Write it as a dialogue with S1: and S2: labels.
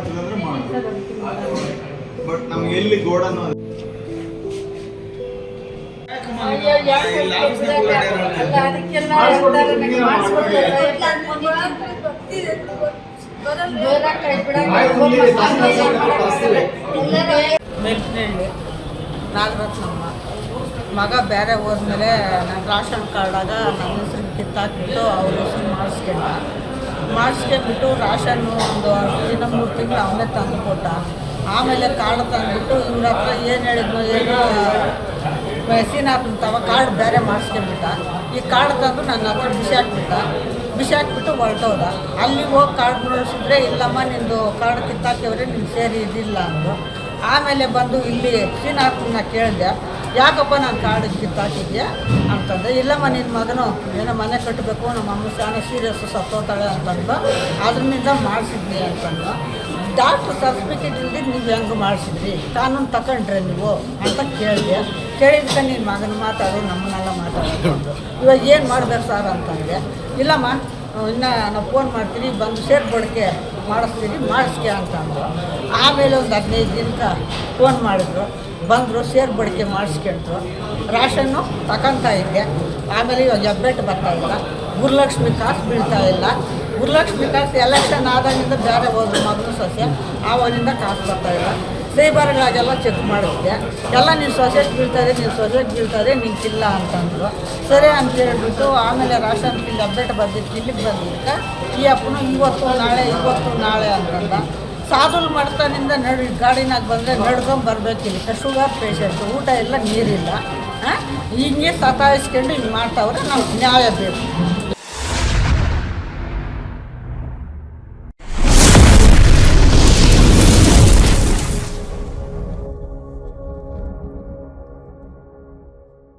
S1: ಆಗ್ತದೆ ಅಂದ್ರೆ ಬಟ್ ನಮ್ಗೆ ಎಲ್ಲಿ
S2: ಗೋಡನ್ ನಾಗರತ್ನಮ್ಮ ಮಗ ಬೇರೆ ಹೋದ್ಮೇಲೆ ನನ್ನ ರಾಷನ್ ಕಾರ್ಡಾಗ ನನ್ನ ಹೆಸ್ರು ಕಿತ್ತಾಕ್ಬಿಟ್ಟು ಅವ್ರ ಹೆಸರು ಮಾಡಿಸ್ಕೊಂಡ. ಮಾಡಿಸ್ಕೊಂಡ್ಬಿಟ್ಟು ರಾಷನ್ನು ಒಂದು ದಿನ ಮೂರು ತಿಂಗಳು ಅವನೇ ತಂದು ಕೊಟ್ಟ. ಆಮೇಲೆ ಕಾರ್ಡ್ ತಂದುಬಿಟ್ಟು ಇವ್ರ ಹತ್ರ ಏನು ಹೇಳಿದ್ರು ಏನು ಮೆಸಿನ್ ಹಾಕ್ಬಿಡ್ತಾವ ಕಾರ್ಡ್ ಬೇರೆ ಮಾಡಿಸ್ಕೊಂಡ್ಬಿಟ್ಟ ಈ ಕಾರ್ಡ್ ತಂದು ನನ್ನ ಹತ್ರ ಬಿಸಾಕ್ಬಿಟ್ಟ ಬಿಸಾಕ್ಬಿಟ್ಟು ಹೊರಟೋದ. ಅಲ್ಲಿ ಹೋಗಿ ಕಾರ್ಡ್ ನೋಡಿಸಿದ್ರೆ, ಇಲ್ಲಮ್ಮ, ನಿಂದು ಕಾರ್ಡ್ ಕಿತ್ತಾಕಿವ್ರೆ ನಿನ್ನ ಸೇರಿ ಇದಿಲ್ಲ ಅಂದರು. ಆಮೇಲೆ ಬಂದು ಇಲ್ಲಿ ಶ್ರೀನಾಥನ್ನ ಕೇಳಿದೆ. ಯಾಕಪ್ಪ ನಾನು ಕಾರ್ಡ್ ಕಿತ್ತಾಕಿದ್ಯಾ ಅಂತಂದೆ ಇಲ್ಲಮ್ಮ ನಿನ್ನ ಮಗನು ಏನೋ ಮನೆ ಕಟ್ಟಬೇಕು, ನಮ್ಮ ಅಮ್ಮ ಸಾನ ಸೀರಿಯಸ್ ಸತ್ತೋತಾಳೆ ಅಂತಂದು ಅದರಿಂದ ಮಾಡಿಸಿದ್ವಿ ಅಂತಂದು ಡಾಕ್ಟ್ರ್ ಸರ್ಟಿಫಿಕೇಟ್ ಇಲ್ಲದೆ ನೀವು ಹೆಂಗೆ ಮಾಡಿಸಿದ್ರಿ? ಕಾನೂನು ತಗೊಂಡ್ರೆ ನೀವು ಅಂತ ಕೇಳಿದೆ. ಕೇಳಿದ್ಕೆ ನಿನ್ನ ಮಗನ ಮಾತಾಡು, ನಮ್ಮನ್ನೆಲ್ಲ ಮಾತಾಡೋದು ಇವಾಗ ಏನು ಮಾಡ್ಬೇಕು ಸರ್ ಅಂತಂದೆ ಇಲ್ಲಮ್ಮ, ಇನ್ನು ನಾವು ಫೋನ್ ಮಾಡ್ತೀನಿ ಬಂದು ಸೇರ್ ಮಾಡಿಸ್ತೀನಿ ಮಾಡಿಸ್ಕೆ ಅಂತಂದು ಆಮೇಲೆ ಒಂದು ಹದಿನೈದು ದಿನಕ್ಕೆ ಫೋನ್ ಮಾಡಿದ್ರು. ಬಂದರು ಸೇರ್ ಬಡಿಕೆ ಮಾಡಿಸ್ಕೊಂಡ್ರು. ರಾಷನ್ನು ತಗೊಂತಾ ಇದ್ದೆ. ಆಮೇಲೆ ಇವಾಗ ಹೆಬ್ಬೆಟ್ಟು ಇಲ್ಲ. ಗುರುಲಕ್ಷ್ಮಿ ಕಾಸು ಬೀಳ್ತಾ ಇಲ್ಲ. ಗುರುಲಕ್ಷ್ಮಿ ಕಾಸು ಎಲೆಕ್ಷನ್ ಆದಾಗಿಂದ ಬೇರೆ ಹೋದ್ರು ಮಗನ ಸೊಸೆ. ಆವಾಗಿಂದ ಕಾಸು ಬರ್ತಾ ಇಲ್ಲ. ಸೈಬರ್ಗಳಾಗೆಲ್ಲ ಚೆಕ್ ಮಾಡಿದ್ದೆ. ಎಲ್ಲ ನೀನು ಸೊಸೆಗೆ ಬೀಳ್ತದೆ ನೀನು ಸೊಸೆಗೆ ಬೀಳ್ತದೆ ನಿಂತಿಲ್ಲ ಅಂತಂದರು. ಸರಿ ಅಂತ ಹೇಳ್ಬಿಟ್ಟು ಆಮೇಲೆ ರಾಷನ್ ಇಲ್ಲಿ ಅಪ್ಡೇಟ್ ಬಂದಿದ್ದು ಇಲ್ಲಿಗೆ ಬಂದಿದ್ದಕ್ಕೆ ಈ ಅಪ್ಪನು ಇವತ್ತು ನಾಳೆ ಇವತ್ತು ನಾಳೆ ಅಂತಂದ. ಸಾಧುಲ್ ಮಾಡ್ತಾನಿಂದ ನಡ್ ಗಾಡಿನಾಗ ಬಂದರೆ ನಡ್ಕೊಂಡು ಬರಬೇಕಿಲ್ಲ ಶುಗರ್ ಪೇಷಂಟು ಊಟ ಎಲ್ಲ ನೀರಿಲ್ಲ, ಹಾಂ? ಹಿಂಗೆ ಸತಾಯಿಸ್ಕೊಂಡು ಹಿಂಗೆ ಮಾಡ್ತಾವ್ರೆ ನಾವು ನ್ಯಾಯ ಬೇಕು.